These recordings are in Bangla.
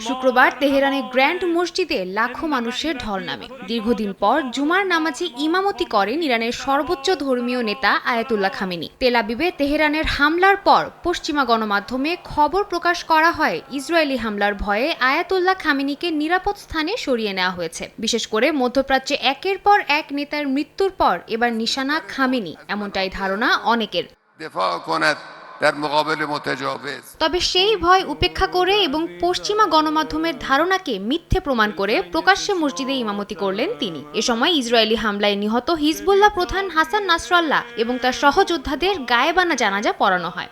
শুক্রবার তেহরানের গ্র্যান্ড মসজিদে লাখো মানুষের ঢল নামে। দীর্ঘদিন পর জুমার নামাজে ইমামতি করেন ইরানের সর্বোচ্চ ধর্মীয় নেতা আয়াতুল্লাহ খামেনি। তেলাবিবে তেহরানের হামলার পর পশ্চিমা গণমাধ্যমে খবর প্রকাশ করা হয় ইসরায়েলি হামলার ভয়ে আয়াতুল্লাহ খামেনিকে নিরাপদ স্থানে সরিয়ে নেওয়া হয়েছে। বিশেষ করে মধ্যপ্রাচ্যে একের পর এক নেতার মৃত্যুর পর এবার নিশানা খামেনি এমনটাই ধারণা অনেকের। তবে সেই ভয় উপেক্ষা করে এবং পশ্চিমা গণমাধ্যমের ধারণাকে মিথ্যে প্রমাণ করে প্রকাশ্যে মসজিদে ইমামতি করলেন তিনি। এ সময় ইসরায়েলি হামলায় নিহত হিজবুল্লাহ প্রধান হাসান নাসরাল্লাহ এবং তার সহযোদ্ধাদের গায়েবানা জানাজা পড়ানো হয়।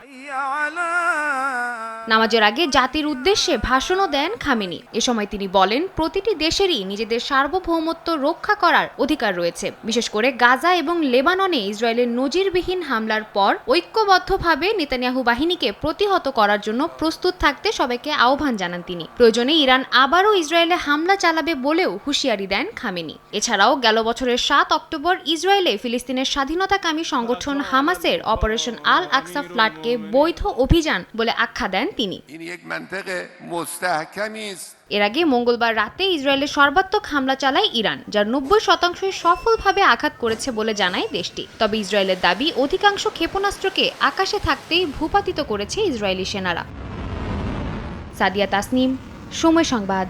নামাজের আগে জাতির উদ্দেশ্যে ভাষণও দেন খামেনি। এ সময় তিনি বলেন, প্রতিটি দেশেরই নিজেদের সার্বভৌমত্ব রক্ষা করার অধিকার রয়েছে। বিশেষ করে গাজা এবং লেবাননে ইসরায়েলের নজিরবিহীন হামলার পর ঐক্যবদ্ধভাবে নেতানিয়াহু বাহিনীকে প্রতিহত করার জন্য প্রস্তুত থাকতে সবাইকে আহ্বান জানান তিনি। প্রয়োজনে ইরান আবারও ইসরায়েলে হামলা চালাবে বলেও হুঁশিয়ারি দেন খামেনি। এছাড়াও গেল বছরের সাত অক্টোবর ইসরায়েলে ফিলিস্তিনের স্বাধীনতাকামী সংগঠন হামাসের অপারেশন আল আকসা ফ্লাটকে বৈধ অভিযান বলে আখ্যা দেন তিনি। এর আগে মঙ্গলবার রাতে ইসরায়েলের সর্বাত্মক হামলা চালায় ইরান যার নব্বই শতাংশ সফলভাবে আঘাত করেছে বলে জানায় দেশটি। তবে ইসরায়েলের দাবি অধিকাংশ ক্ষেপণাস্ত্রকে আকাশে থাকতেই ভূপাতিত করেছে ইসরায়েলি সেনারা। সাদিয়া তাসনিম সময় সংবাদ।